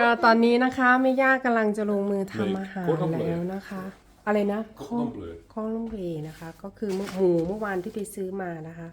ก็ตอนนี้นะคะแม่ย่ากำลังจะลงมือทำอาหารแล้วนะคะ อะไรนะข้องข้องล่มเลนะคะ ก็คือหมูเมื่อวานที่ไปซื้อมานะคะ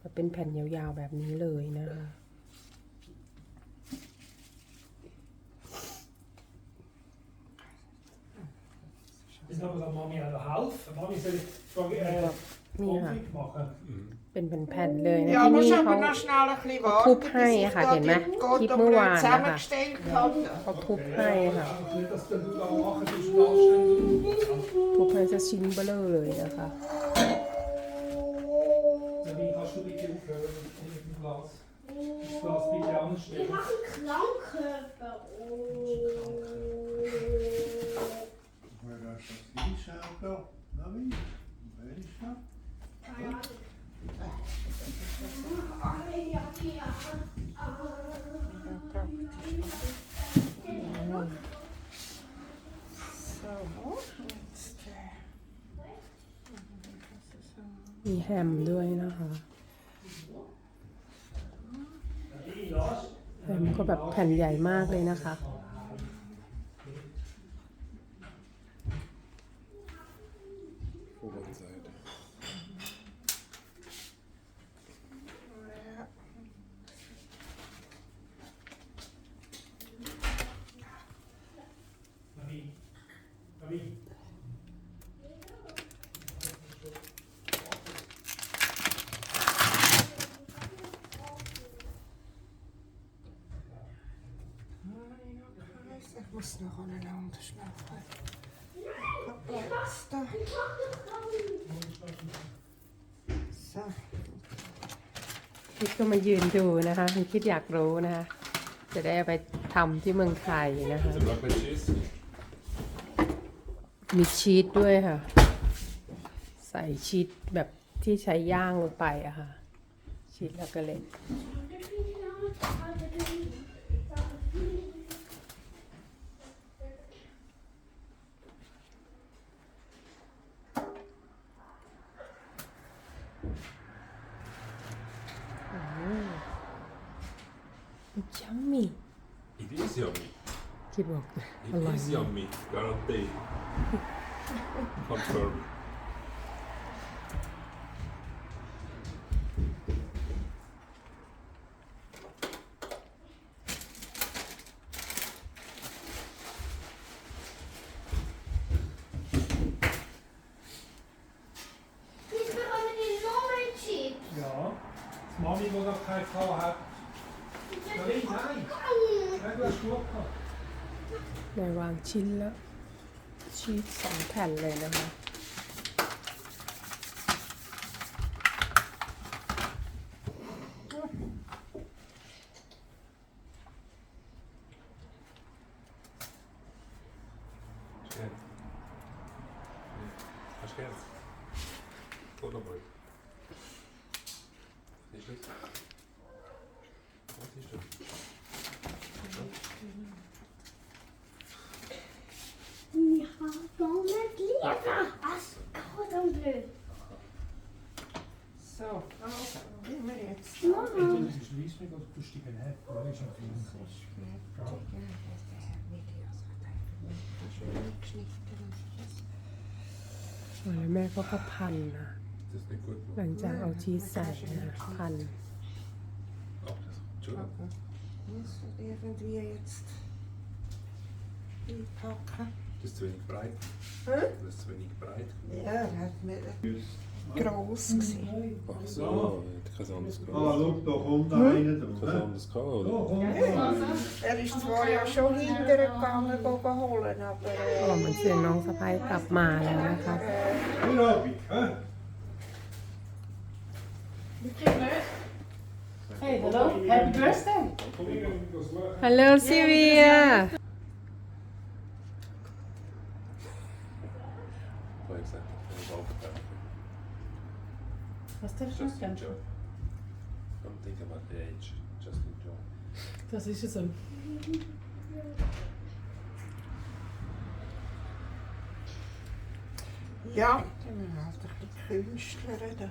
มาเป็นแผ่นยาวๆแบบนี้เลยนะคะนี่ค่ะเป็นแผ่นๆเลยนะที่นี่เขาทุบให้ค่ะเห็นไหมคลิปเมื่อวานนะคะเขาทุบให้ค่ะทุบให้จะชิ้นเบลอเลยนะคะ w h a n k e u แฮมด้วยนะคะแฮมก็แบบแผ่นใหญ่มากเลยนะคะ muss noch an d e Lounge machen. j e t ี่ก็มายืนดูนะคะมีคิดอยากรู้นะคะจะได้ไปทำที่เมืองไทยนะคะมีชีสด้วยค่ะใส่ชีสแบบที่ใช้ย่างลงไปอะค่ะชีสแล้วก็เล็ก Easy on me, guarantee. Confirm. Visst behöver ni några chips? Ja. Mami vågar ta här. Jag vill นายวางชิ้นละชีสสองแผ่นเลยนะคะ keep โอ้ยแล้วแม่ก็ก็พันนะ Just a good ห one. ลังจากเอาชีสใส่นะพัน Auch das. Entschuldigung. Irgendwie jetzt die Packer. Das ist zu wenig breit. Hm? Das ist zu wenig breit. Ja, das hat mir. Tschüss gross. Gewesen. Ach so, hätte kein anderes gehabt. Ah, schau, da kommt auch hm? einer drauf. Kein anderes gehabt, oder? Da Er ist zwar ja schon hintergegangen, gegangen holen, aber... Äh, ก็มันเสียงน้องสะพายกลับมาแล้วนะคะ einer. Guten Abend, hä? Hey, hello. Happy birthday. Hallo, Sylvia Was Justin Joy. Don't think about the age. Justin Joy. Das ist es so. Ja, dann müssen wir halt ein bisschen Künstler reden.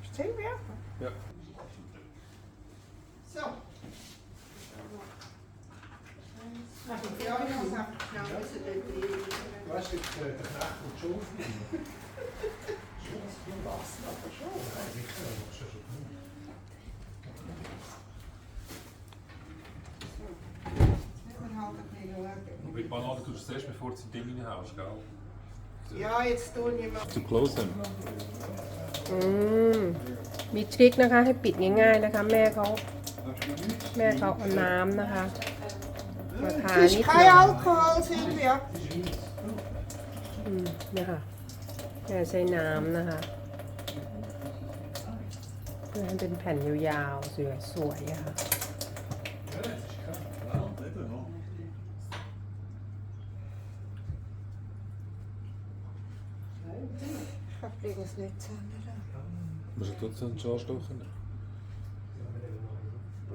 Verstehen wir? Ja. So. Also, ja, ich habe muss einfach schnell raus. Du hast jetzt den Dreck und die Schulden. We plan altijd goed stress before het ding in de house gaat. Ja, it's still in your To close them. อืมมีทริคนะคะให้ปิดง่ายๆนะคะแม่เขาแม่เขาเอาน้ำนะคะมาทานิ Dus ดเดี ga je ยว alcohol in weer? อืมเนี่ยค่ะจะใช้น้ำนะคะเพื่อให้เป็นแผ่นยาวๆ สวยๆค่ะ Fliegen ist nicht zu Muss ich trotzdem schon Charge rauchen?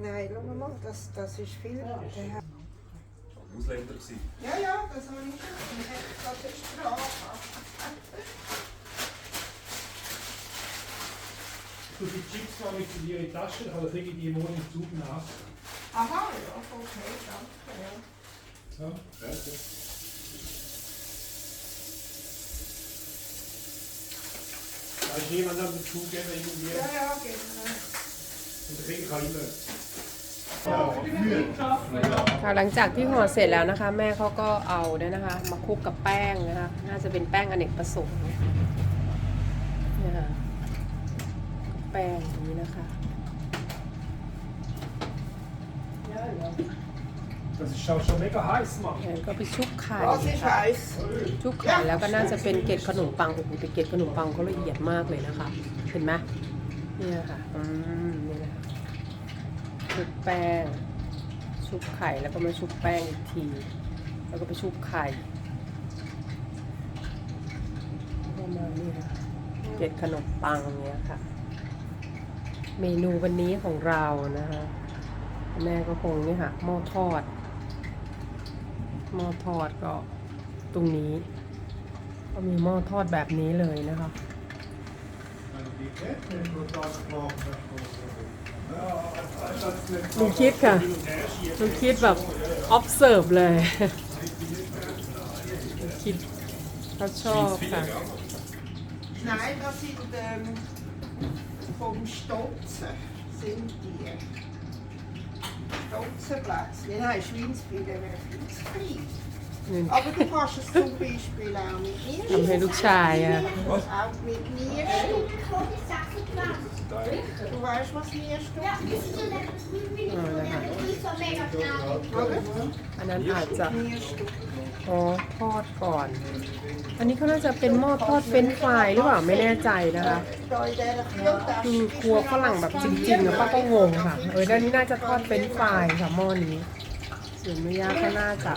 Nein, schau mal, das, das ist viel. Der... Ausländer gewesen? Ja, ja, das habe ich Ich habe gerade Sprache. s u viel Chips haben ich in ihre Tasche, aber kriege ich die im Monat Zug nach. Aha, ja, okay, danke. Ja, ja danke. Da ist jemand am Zug, der irgendwie. Ja, ja, okay. Und kriege ich auch immer. ค่ะหลังจากที่ห่อเสร็จแล้วนะคะแม่เขาก็เอาเนี่ยนะคะมาคลุกกับแป้งนะคะน่าจะเป็นแป้งอเนกประสงค์ Das ist schon, schon mega heiß, Mann. Ja, ich glaube, ไข่ s ist ค่ะ heiß. ชุบไข่แล้วก็น่าจะเป็นเกล็ดขนมปังโอ้โหแต่เก h ็ดขนมปังเขาละเอ i ยดมา h เลย i ะคะเห็นไหมเนี่ยค่ะ อืมนี่ชุบแป้ง ชุบไข่แล้วก็มาชุบแป้งอีกที แล้วก็ไปชุบไข่ประมาณนี้นะเกล็ดขนมปังเนี่ยค่ะ เมนูวันนี้ของเรานะคะแม่ก็คงเนี่ยค่ะหม้อทอดหม้อทอดก็ตรงนี้ก็มีหม้อทอดแบบนี้เลยนะคะลูคิดค่ะลูคิดแบบ observe เลยคิดเขาชอบค่ะไ e i n das s i n vom s t o l z e sind die. ganzen Plätzchen. Nein, Schweinsfilet wäre viel zu klein. Aber du kannst es zum Beispiel auch mit ja. Am Reduzieren. Auch mit Nierstück. อันนั้นอาจจะอ๋อทอดก่อน อันนี้เขาน่าจะเป็นหม้อทอดเฟรนฟรายหรือเปล่าไม่แน่ใจนะคะคือครัวฝรั่งแบบจริงๆอะป้าก็งงค่ะเออด้านนี้น่าจะทอดเฟรนฟรายค่ะหม้อนี้ส่วนไม่ยากก็น่าจะ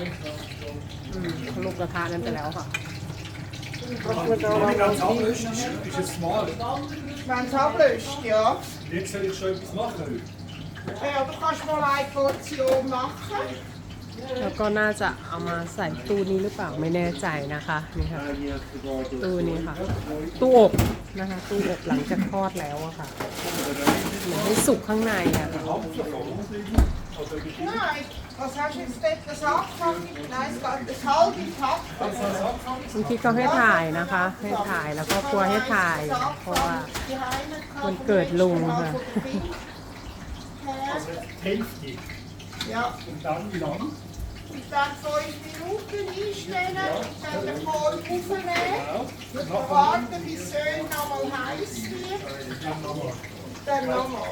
อืมลงกกระทะนั้นไปแล้วค่ะ Wenn es ablöst, ja. Wie soll ich schon etwas machen heute? Ja, du kannst mal eine Portion m a แล้วก็น่าจะเอามาใส่ตู้นี้หรือเปล่าไม่แน่ใจนะคะนี่ค่ะตู้นี้ค่ะตู้อบนะคะตู้อบหลังจากทอดแล้วอะค่ะเหมือนให้สุกข้างในอะค่ะ Nein, was hast du jetzt nicht gesagt? Nein, es war das halbe Tag. บางทีเขาให้ถ่ายนะคะให้ถ่ายแล้วก็กลัวให้ถ่ายเพราะว่ามันเกิดลุงค่ะ Also Hälfte. Ja, Und dann wie lang? und dann fünf Minuten einstellen und dann den Kohl aufnehmen. Genau. Und dann warten, bis es nochmal heiß wird. Dann nochmal. Dann nochmal.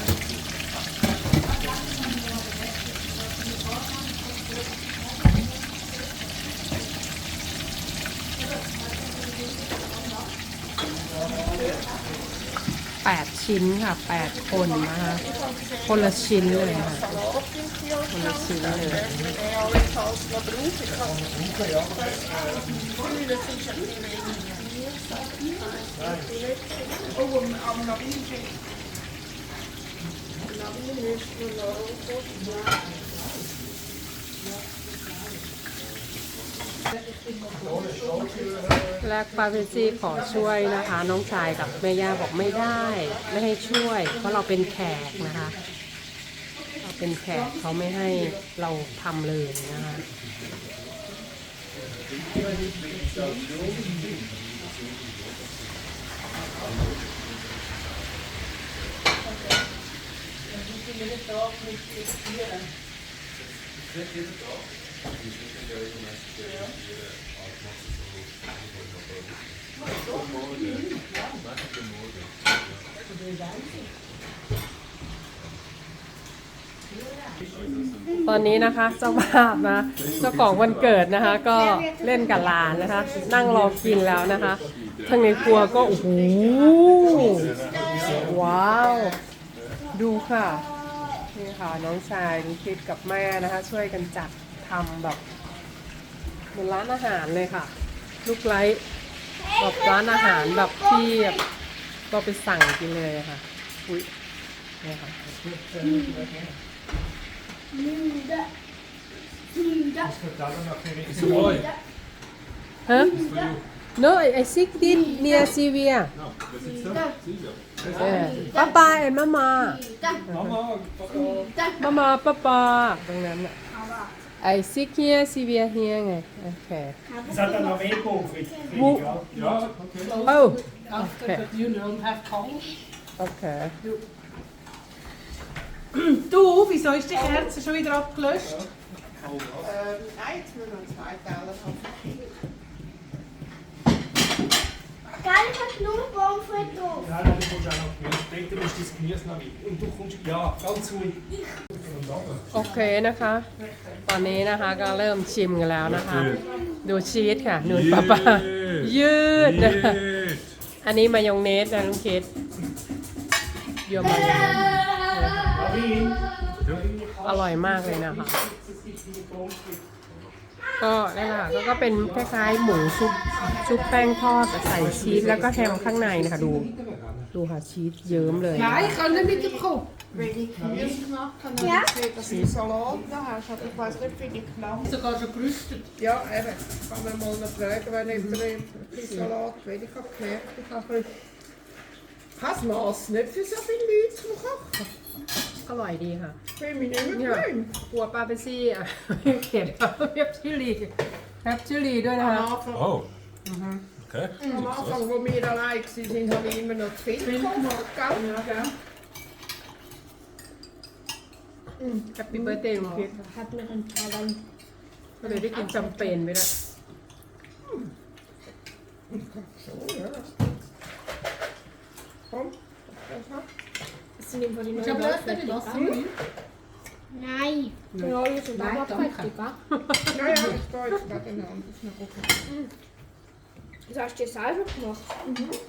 แปดชิ้นค่ะแปดคนนะคะคนละชิ้นเลยค่ะคนละชิ้นเลยเแลกปาเฟซี่ขอช่วยนะคะ น้องชายกับแม่ย่าบอกไม่ได้ ไม่ให้ช่วย เพราะเราเป็นแขกนะคะ เราเป็นแขกเขาไม่ให้เราทำเลยนะคะเตอนนี้นะคะเจ้าภาพนะเจ้าของวันเกิดนะคะ ก็เล่นกับหลานนะคะ นั่งรอกินแล้วนะคะทั้งในครัวก็โอ้โหว้าวดูค่ะนี่ค่ะน้องชายนิคิดกับแม่นะคะ ช่วยกันจัดทำแบบเหมือนร้านอาหารเลยค่ะ ลูกไลท์แบบร้านอาหารแบบที่เราไปสั่งกินเลยค่ะ อุ้ยนี่ค่ะす่い。ฮะ No, I think this near Syria. y e a ป้าปา and มามา Mama, p a มามาป้าปาตรงนั้นอะ I seek here, see we are here. Oké. Okay. Ja, Oh. After okay. you know, Okay. Du, wieso ist die kerze schon wieder abgelöscht? Ähm, nein, jetzt müssen wir uns weiter Geil, ich hab Blumenbaum für Ja, Nein, nein, du musst auch noch Gemüse. Peter, musst das Gemüse Und du kommst, ja, ganz ruhig. โอเคนะคะ ตอนนี้นะคะก็เริ่มชิมกันแล้วนะคะ ดูชีสค่ะนูนปะาปะายืดอันนี้มายองเนสนะลุงคิดเยอมากอร่อยมากเลยนะคะก็นี่แหละค่ะก็เป็นคล้ายๆหมูชุบชุบแป้งทอดใส่ชีส แล้วก็แฮมข้างในนะคะดู ดูค่ะชีส เยิ้มเลยหลายคนนั้นมีทุกคน Wenn ich Gemüse gemacht haben, ja. habe ich gesehen, dass du Salat noch hast. ich weiß nicht, wie die gemacht Sogar schon gerüstet. Ja, eben. Kann man mal noch fragen, wenn jemand einen Salat will. Ich habe gemerkt, ich habe ein Mass nicht für so viele Leute zu kochen. Ich Bin mich nicht mehr gewöhnt. Ja. gewöhnt. หัวปลาเปซี่อ่ะเขียนว่าเว็บชิลีแว็บชิลีด้วยนะ Am คะ Anfang, Oh. Mhm. Okay. am Sieht's aus. Anfang, wo wir allein waren, habe ich immer noch zu viel gekocht. แฮปปี้เบิร์ดเดย์ลุงพีทแฮปปี้อันอะไรก็เลยได้กินจำเป็นไปแล้ะสลิมพอดีน้อยร้อยสิบสองนายร้อยสิบสองพันสิบปะ Ja, ja, ich wollte g น r a d e in der Hand. Ist noch okay. Soll ich d a b e noch?